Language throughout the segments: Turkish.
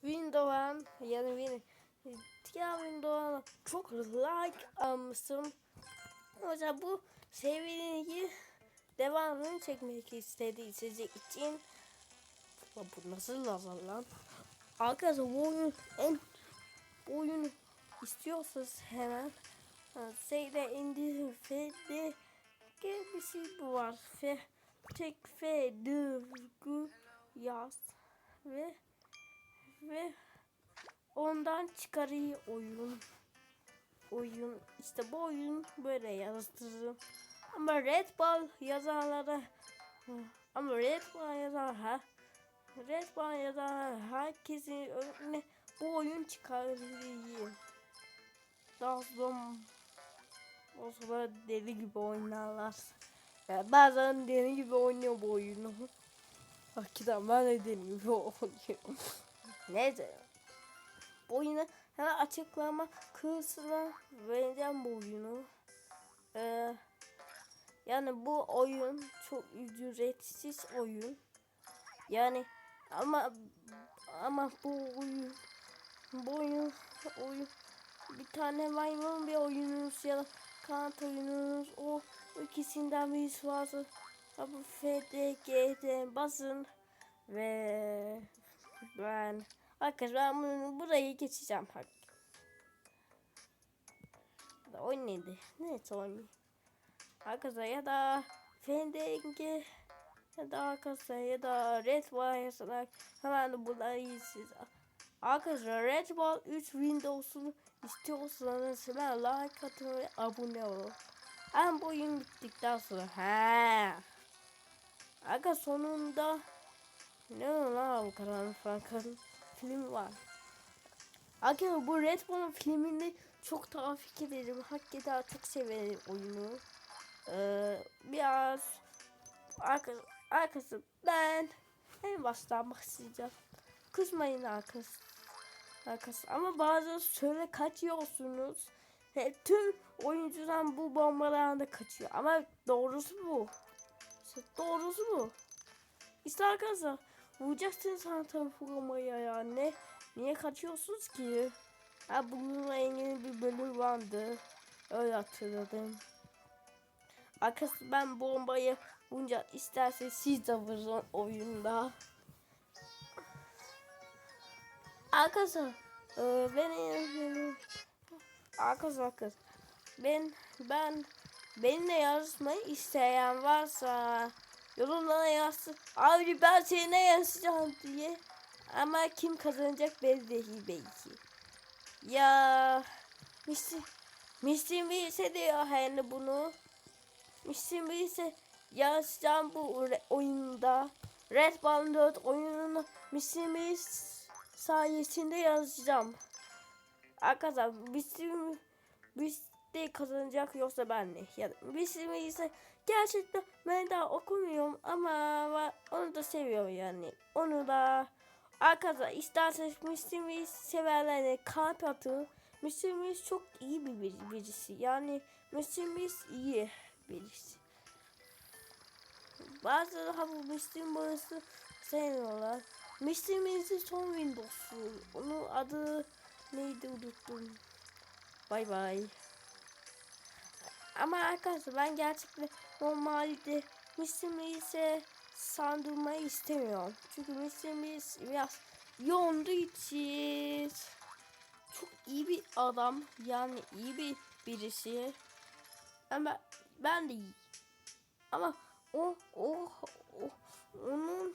Windows'a yani Win diğer Windows'a çok like almışım. O bu seriyi devamını çekmek istediği sizin için Lan bu nasıl lazar lan? Arkadaşlar bu oyun en bu oyunu istiyorsanız hemen şeyde indirin ve de bir bu var ve tek ve dırgı yaz ve ve ondan çıkarıyor oyun oyun işte bu oyun böyle yazdırırım ama Red Ball yazarlara ama Red Ball yazar ha Red Ball yazar herkesin önüne bu oyun çıkarıyor. Daha sonra o sonra deli gibi oynarlar. Yani bazen deli gibi oynuyor bu oyunu. Hakikaten ben de deli gibi oynuyorum. Neyse. Bu oyunu hemen açıklama kısmına vereceğim bu oyunu. Ee, yani bu oyun çok ücretsiz oyun. Yani ama ama bu oyun bu oyun oyun bir tane maymun bir oyununuz ya da kant oyununuz o ikisinden birisi varsa bu FDG'de basın ve ben arkadaşlar ben bunu burayı geçeceğim da oyun neydi? Neyse oyun. Arkadaşlar ya da FDG ya da arkadaşlar ya da Red yazarak hemen de bunları siz Arkadaşlar Red Ball 3 Windows'unu istiyorsanız hemen like atın ve abone olun. Hem bu oyun bittikten sonra he. Aga sonunda ne lan bu karanlık fakat film var. Aga bu Red Bull'un filmini çok tavsiye ederim. Hakikaten çok severim oyunu. Ee, biraz arkadaşlar arkası ben en baştan başlayacağım. Kızmayın arkası. Arkası ama bazen söyle kaçıyorsunuz. Ve tüm oyuncudan bu bombalarında kaçıyor. Ama doğrusu bu. İşte doğrusu bu. İşte arkadaşlar vuracaksınız sanatım programaya ya. Ne? Niye kaçıyorsunuz ki? Ha bununla ilgili bir bölüm vardı. Öyle hatırladım. Arkadaşlar ben bombayı bunca isterseniz siz de vurun oyunda. Arkadaşlar e, benim arkadaşlar arkadaşlar ben ben benimle yarışmayı isteyen varsa yorumlara yazsın. Abi ben seninle yarışacağım diye. Ama kim kazanacak belli belki. Ya Mr. Mr. Bilse diyor hani bunu. Mr. Bilse yarışacağım bu oyunda. Red Ball 4 oyununu Mr. Bilse sayesinde yazacağım. Arkadaşlar biz de kazanacak yoksa ben de. Ya bizim ise gerçekten ben daha okumuyorum ama onu da seviyorum yani. Onu da arkadaşlar isterseniz Müslümiz severlerine kalp atın. Müslümiz çok iyi bir birisi. Yani Müslümiz iyi birisi. Bazıları ha bu Müslüm babası sevmiyorlar. Müslümizin son Windows'u. Onun adı neydi unuttum. Bay bay. Ama arkadaşlar ben gerçekten normalde Müslüm'ü sandırmayı istemiyorum. Çünkü Müslüm'üz biraz yoğunduğu için çok iyi bir adam. Yani iyi bir birisi. Ama ben de iyi. Ama o o, o onun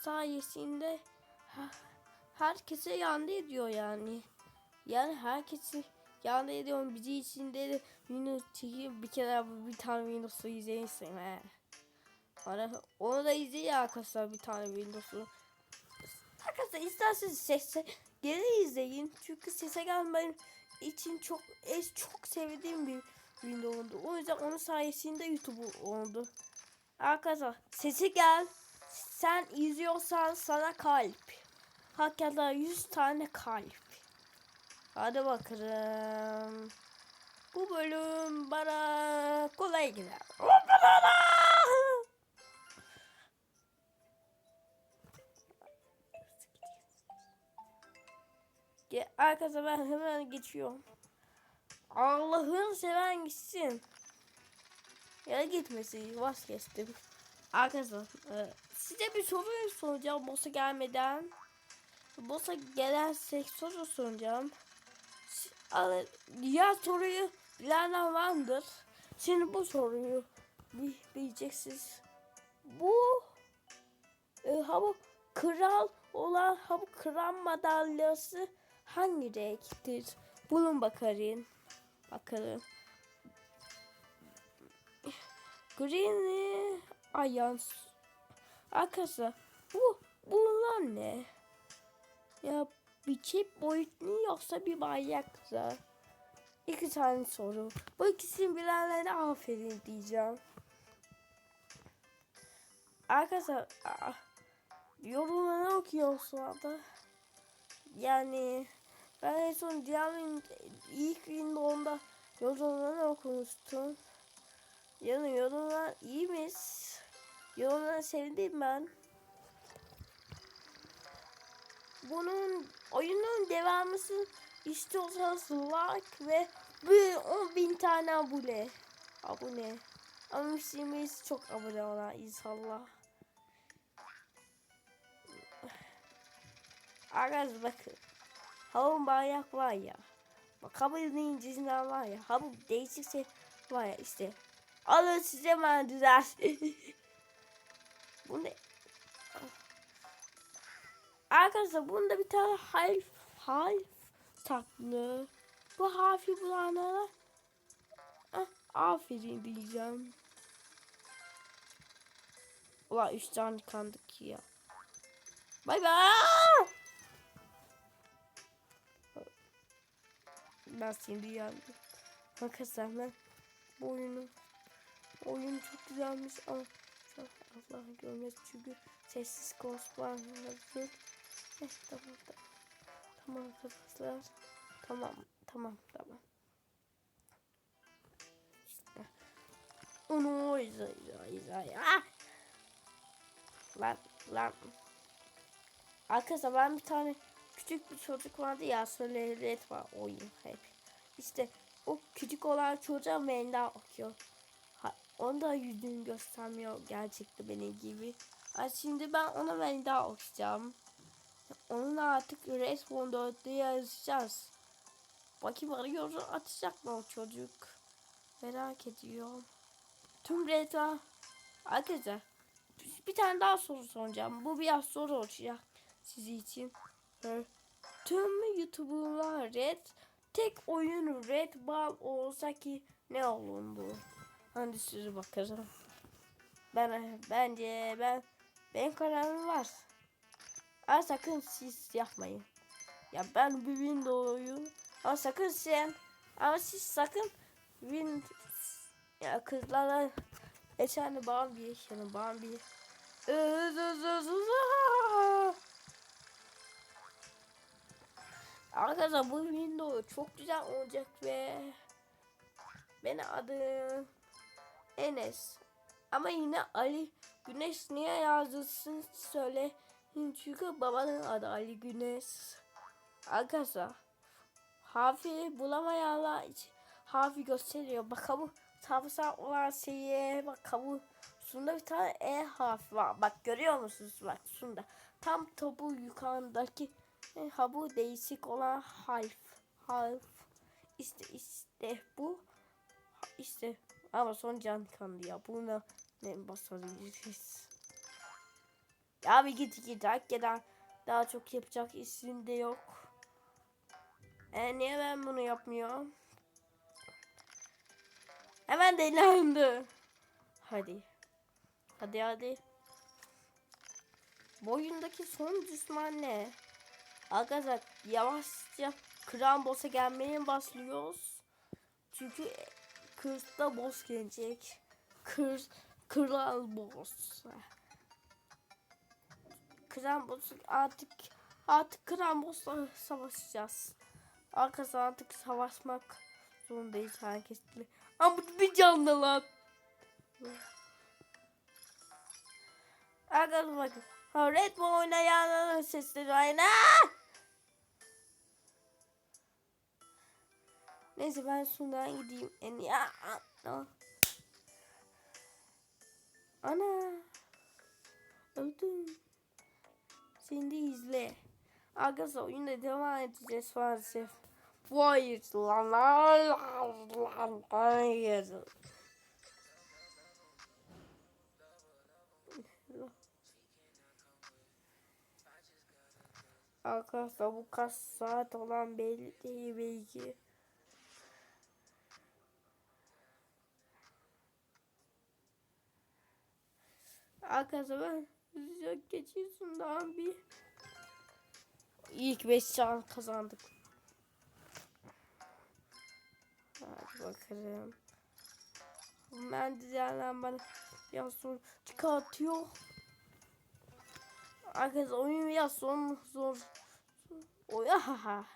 sayesinde herkese yandı ediyor yani. Yani herkesi yandı ediyorum. Bizi içinde de Windows çekip bir kere bir tane Windows'u izleyin he. Bana onu da izleyin arkadaşlar bir tane Windows'u. Arkadaşlar isterseniz sese geri izleyin. Çünkü sese gelmeyin için çok es çok sevdiğim bir Windows'du. O yüzden onun sayesinde YouTube oldu. Arkadaşlar sesi gel. Sen izliyorsan sana kalp. Hakikaten 100 tane kalp. Hadi bakalım. Bu bölüm bana kolay gider. Arkadaşlar ben hemen geçiyorum. Allah'ın seven gitsin. Ya gitmesi vazgeçtim. Arkadaşlar e, size bir soru soracağım boss'a gelmeden. Boss'a gelersek soru soracağım. Si- al- Diğer soruyu bilenler vardır. Şimdi bu soruyu bi- bileceksiniz. Bu e, ha bu kral olan ha bu kral madalyası hangi renktir? Bulun bakalım. Bakalım. Green Ayans. Arkadaşlar bu bunlar ne? Ya bir çift boyutlu yoksa bir manyaksa. İki tane soru. Bu ikisini bilenlere aferin diyeceğim. Arkadaşlar ah, yorumları okuyorsun da. Yani ben en son Diablo'nun ilk Windows'da yorumları okumuştum. Yani yorumlar iyiymiş. Yorumları sevdim ben. Bunun oyunun devamısı istiyorsanız like ve bir 10 bin tane abone. Abone. Ama işimiz çok abone olan inşallah. Arkadaşlar bakın. Havun bayrak var ya. Bak kabul incisinden var ya. Ha bu değişik var ya işte. Alın size merdiven. bu ne? Arkadaşlar bunda bir tane harf harf saklı. Bu harfi bulanlara ah, aferin diyeceğim. Ulan üç tane kandık ya. Bay bay. Ben şimdi yandım. Arkadaşlar ben bu oyunu oyun çok güzelmiş ama Allah görmez çünkü sessiz ghost var hazır. Eh, tamam tamam. Tamam. Tamam tamam. İşte. Onu izle izle izle. Ah! Lan lan. Arkadaşlar ben bir tane küçük bir çocuk vardı ya söyle var oyun hep. İşte o küçük olan çocuğa menda okuyor. Ha, onu da yüzünü göstermiyor gerçekte benim gibi. Ha, şimdi ben ona menda okuyacağım. Onunla artık Respawn 4'te yazacağız. Bakayım arıyoruz atacak mı o çocuk? Merak ediyorum. Tüm reta Arkadaşlar bir tane daha soru soracağım. Bu biraz soru olacak sizi için. Böyle Tüm YouTuber'lar Red tek oyun Red Ball olsa ki ne olur bu? Hadi size bakalım. Ben bence ben benim kararım var. Ama sakın siz yapmayın. Ya ben bir Windows'u ama sakın sen ama siz sakın Win ya kızlarla geçen Bambi yaşanın Bambi. Arkadaşlar bu window çok güzel olacak ve benim adım Enes. Ama yine Ali Güneş niye yazılsın söyle. Çünkü babanın adı Ali Güneş. Arkadaşlar harfi bulamayanlar için harfi gösteriyor. Bakalım tavsa olan şeye bakalım. Şunda bir tane E harfi var. Bak görüyor musunuz? Bak şunda. Tam topu yukarıdaki e, ha bu değişik olan harf. Harf. İşte işte bu. İşte ama son can kandı ya. Buna ne basabiliriz? Ya bir git git. Hakikaten daha çok yapacak isim de yok. E niye ben bunu yapmıyorum? Hemen delilendi. Hadi. Hadi hadi. Boyundaki son düşman ne? Arkadaşlar yavaşça kral boss'a gelmeye başlıyoruz. Çünkü kırda boss gelecek. Kır, kral boss. Kral boss artık artık kral boss'la savaşacağız. Arkadaşlar artık savaşmak zorundayız herkesle. Ama bu bir canlı lan. Arkadaşlar bakın. Bull oynayanların sesleri aynı. Neyse ben şundan gideyim. En ya. Ana. Öldüm. De izle. Arkadaşlar oyunda devam edeceğiz maalesef. Hayır lan lan hayır. Arkadaşlar bu kaç saat olan belli değil belki. Arkadaşlar ben yok geçiyorsun daha bir ilk 5 can kazandık. Hadi bakalım. Mendizelden bana biraz sonra çıkartıyor. Arkadaşlar oyun biraz zor zor. Oy ahaha.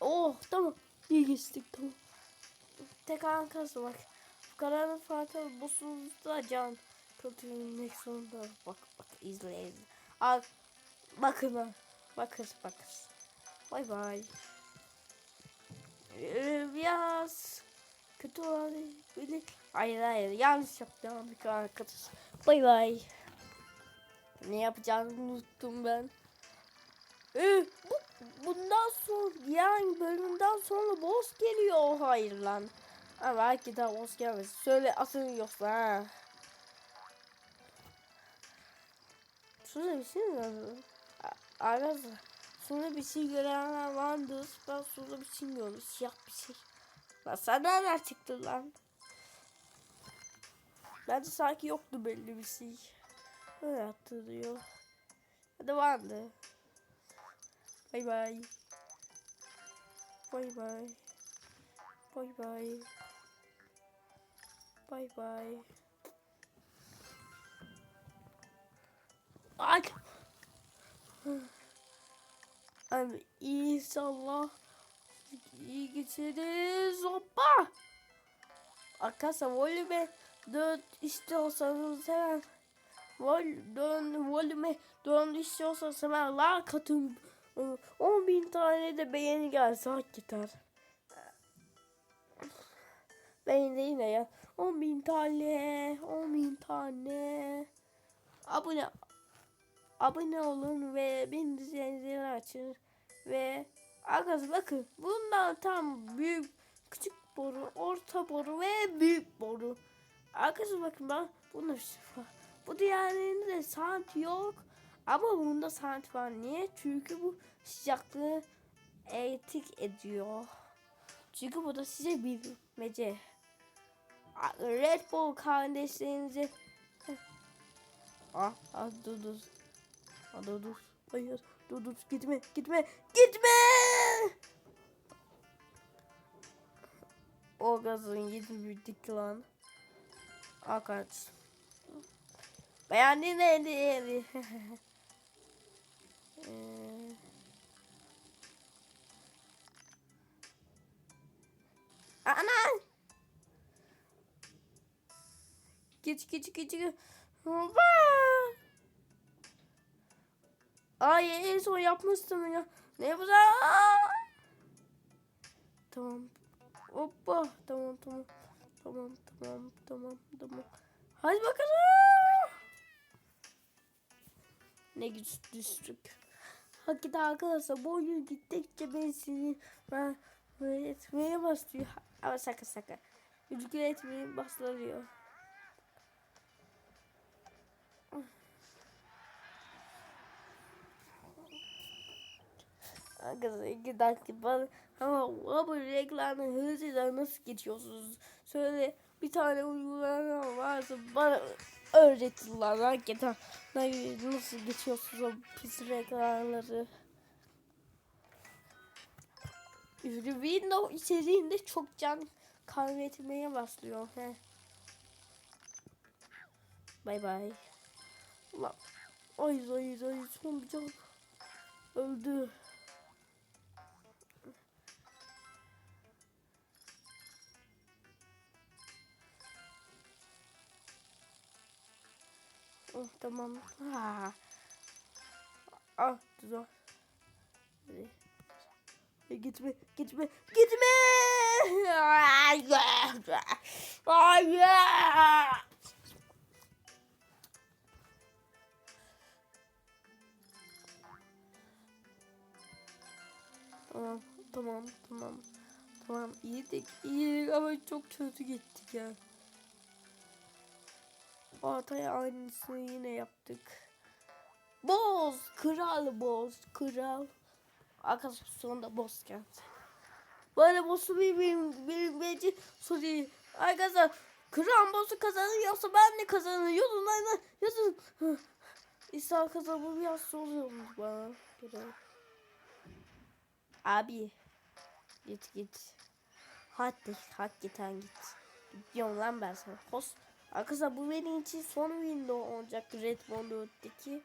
Oh tamam. İyi geçtik tamam. Tek arkası bak. Bu kararın farkı bozulduğunda can kötülemek zorunda. Bak bak izle izle. Al bakın ha. Bakız bakız. Bay bay. Ee, biraz kötü olabilir. Hayır hayır yanlış yaptım arkadaş. Bay bay. Ne yapacağımı unuttum ben. Ee, bu, bundan sonra yani bölümden sonra boss geliyor. Hayır lan. Ama belki daha boss gelmez. Söyle asıl yoksa ha. Şurada bir şey mi? A- Arkadaşlar şurada bir şey görenler vardı. Ben şurada bir şey gördüm. Siyah bir şey. Lan sen nereden çıktın lan? Bence sanki yoktu belli bir şey. Öyle hatırlıyor. Hadi vardı. Bay bay. Bay bay. Bay bay. Bay bay. Ay. Abi inşallah iyi geçeriz. Hoppa. Arkadaşlar volüme 4 istiyorsanız hemen vol dön volüme 4 istiyorsanız hemen like atın. 10 bin tane de beğeni gelse hak de yine ya. 10 bin tane, 10 bin tane. Abone abone olun ve bildirimleri açın ve arkadaşlar bakın bundan tam büyük küçük boru, orta boru ve büyük boru. Arkadaşlar bakın ben bir şey. Bu diğerlerinde de saat yok. Ama bunda saat var. Niye? Çünkü bu sıcaklığı etik ediyor. Çünkü bu da size bir bilmece. Red Bull kardeşlerinizi Ah, ah dur dur. Ah, dur dur. Hayır. Dur dur. Gitme. Gitme. Gitme. O gazın yedi bittik lan. Akaç. Beğendin neydi Ana! Geç geç geç. geç. Ay en son yapmıştım ya. Ne yapacağım? Tamam. Hoppa. Tamam tamam. Tamam tamam tamam tamam. Hadi bakalım. Ne güç düştük. Hakikaten arkadaşlar bu oyun gittikçe ben sizi ben böyle etmeye başlıyor. Ama sakın sakın. Rüzgar etmeye başlıyor. Dakika bana ama bu reklamı hızlıca nasıl geçiyorsunuz? Söyle bir tane uygulama varsa bana öğretin lan hakikaten. Nasıl geçiyorsunuz o pis reklamları? Windows içeriğinde çok can kaybetmeye başlıyor. He. Bay bay. Ulan. Ay ay ay son bir can öldü. Oh, tamam. Ha. Ah. E, Gitme, gitme, gitme! Hayır! Tamam, tamam, tamam. Tamam, iyiydik, iyiydik ama çok kötü gittik ya. O hatayı aynısını yine yaptık. Boz, kral boz, kral. Arkadaşlar sonunda boss geldi. Böyle boss'u bir bir soruyu. Arkadaşlar kral boss'u kazanıyorsa ben de kazanıyorum. Aynen yazın. İsa kazan bu biraz zor olmuş bana. göre. Abi. Git git. Hadi hadi git sen git. Gidiyorum lan ben sana. Host. Arkadaşlar bu benim için son window olacak Red 4'teki.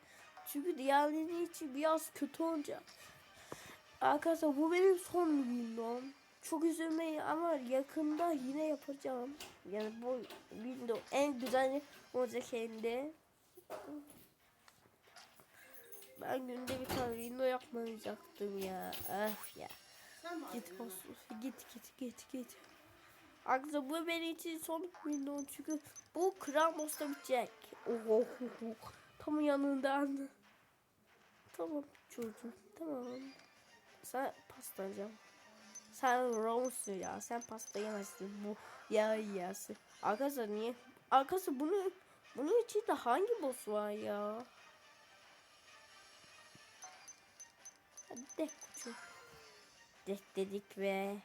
Çünkü diğerleri için biraz kötü olacak. Arkadaşlar bu benim son window'um. Çok üzülmeyin ama yakında yine yapacağım. Yani bu window en güzel olacak hem. Ben günde bir tane window yapmayacaktım ya. Öf ya. Git olsun. Git git git git. Arkadaşlar bu benim için son window çünkü bu kral boss'ta bitecek. Oh, oh, oh, oh. Tam yanından. Tamam çocuğum tamam. Sen pasta yiyeceğim. Sen Rome'sun ya. Sen pasta yemezsin. Bu ya yersin. Arkadaşlar niye? Arkadaşlar bunu bunun içinde hangi boss var ya? Hadi de küçük. Dek dedik ve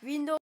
Windows